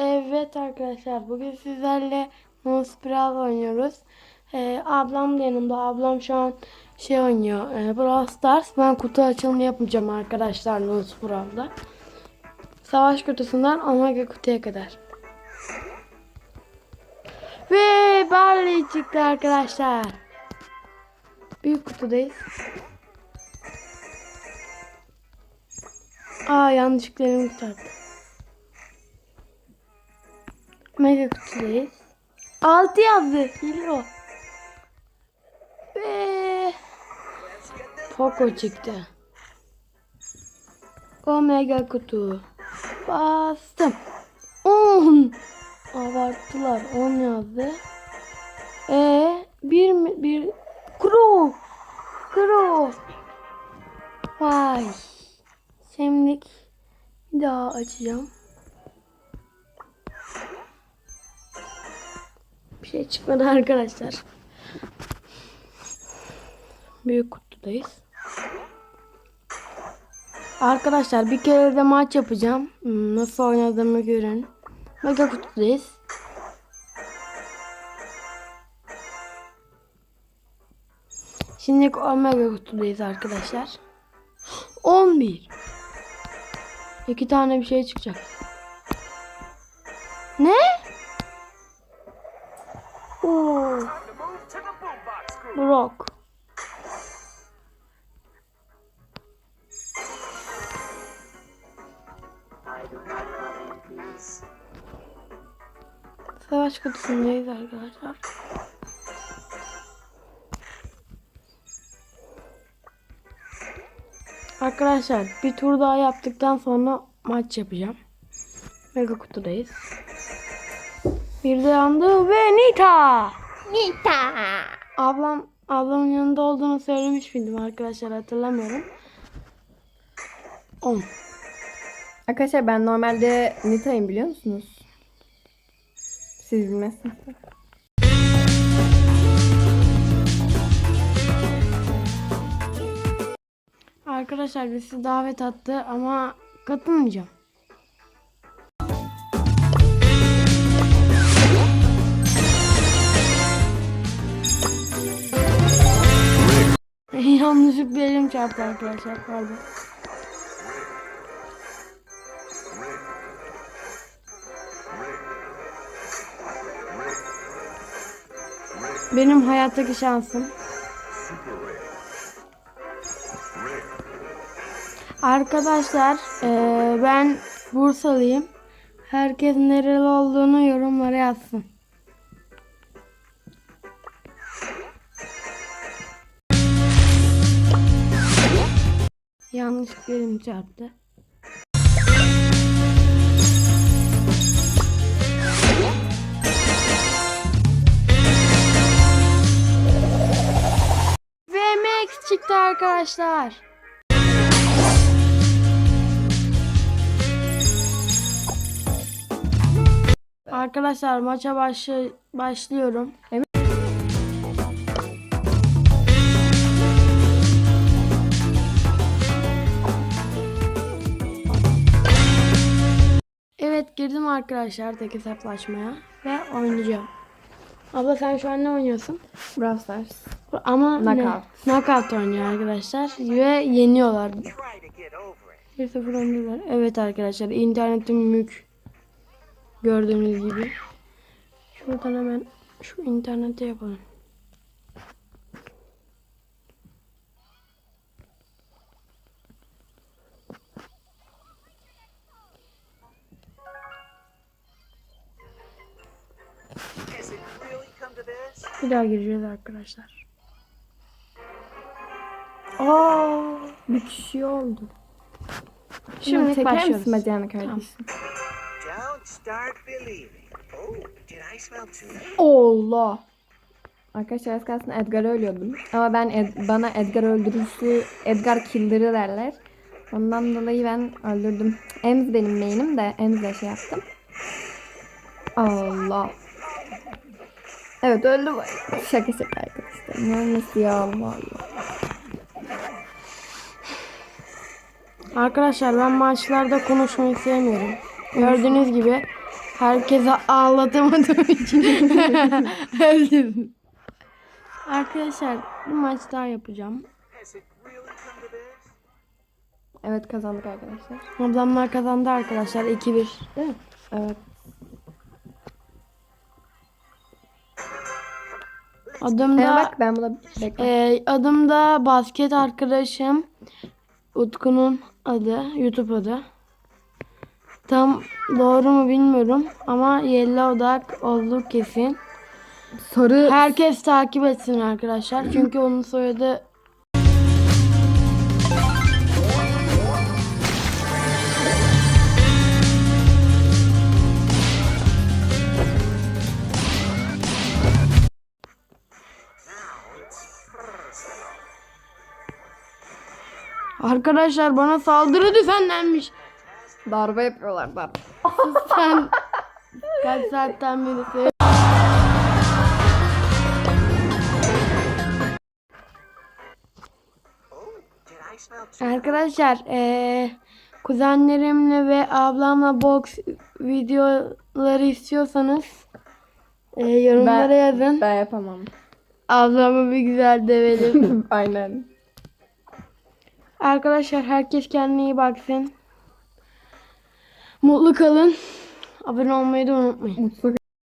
Evet arkadaşlar bugün sizlerle Monspiral oynuyoruz. Ee, ablam da yanımda. Ablam şu an şey oynuyor. E, Brawl Stars. Ben kutu açılımı yapacağım arkadaşlar Monspiral'da. Savaş kutusundan Omega kutuya kadar. Ve Barley çıktı arkadaşlar. Büyük kutudayız. Aa yanlışlıkla elimi kurtardı. Mega kutudayız. 6 yazdı. Hile o. Ve Poco çıktı. Omega kutu. Bastım. 10. Abarttılar. 10 yazdı. E bir mi bir Kuro. Kuro. Vay. Şimdi bir daha açacağım. Bir şey çıkmadı arkadaşlar. Büyük kutudayız. Arkadaşlar bir kere de maç yapacağım. Hmm, Nasıl oynadığımı görün. Mega kutudayız. Şimdi Omega kutudayız arkadaşlar. 11. İki tane bir şey çıkacak. Ne? Oo. Brock. Savaş kutusundayız arkadaşlar. Arkadaşlar bir tur daha yaptıktan sonra maç yapacağım. Mega kutudayız. Bir de yandı ve Nita. Nita. Ablam ablamın yanında olduğunu söylemiş miydim arkadaşlar hatırlamıyorum. 10. Arkadaşlar ben normalde Nita'yım biliyor musunuz? Siz bilmezsiniz. Arkadaşlar birisi davet attı ama katılmayacağım. Yanlışlıkla elim çarptı arkadaşlar pardon. Benim hayattaki şansım. Arkadaşlar eee, ben Bursalıyım. Herkes nereli olduğunu yorumlara yazsın. Yanlış elim çarptı. VMX çıktı arkadaşlar. Arkadaşlar maça başlı başlıyorum. Girdim arkadaşlar tek hesaplaşmaya ve oynayacağım. Abla sen şu an ne oynuyorsun? Brawl Stars. Ama ne? Knockout. Knockout oynuyor arkadaşlar ve yeniyorlar. Try to get over it. 1-0 öndeler. Evet arkadaşlar internetim mük. Gördüğünüz gibi. Şuradan hemen şu internete yapalım. Bir daha gireceğiz arkadaşlar. Aa, bir kişi oldu. Şimdi başlıyoruz. misin bacağını kardeşim? Allah. Arkadaşlar az kalsın Edgar'ı ölüyordum. Ama ben Ed- bana Edgar öldürücüsü, Edgar killer'ı derler. Ondan dolayı ben öldürdüm. Ems benim main'im de Ems'le şey yaptım. Allah. Evet öldü. Şaka şaka arkadaşlar. Mühendis ya Allah Allah. Arkadaşlar ben maçlarda konuşmayı sevmiyorum. Gördüğünüz gibi Herkese ağlatamadığım için öldüm. Arkadaşlar bir maç daha yapacağım. Evet kazandık arkadaşlar. Ablamlar kazandı arkadaşlar 2-1 değil mi? Evet. Adım Ee, bak ben buna bekle. Ee, adım da basket arkadaşım. Utku'nun adı, YouTube adı. Tam doğru mu bilmiyorum ama Yellow Duck olduğu kesin. Soru Herkes takip etsin arkadaşlar. Çünkü onun soyadı Arkadaşlar bana saldırı düzenlenmiş. darbe yapıyorlar darbe. Sen kaç saatten beri sev-? Arkadaşlar eee kuzenlerimle ve ablamla box videoları istiyorsanız eee, yorumlara yazın. Ben yapamam. Ablamı bir güzel dövelim. Aynen. Arkadaşlar herkes kendine iyi baksın. Mutlu kalın. Abone olmayı da unutmayın. Mutlu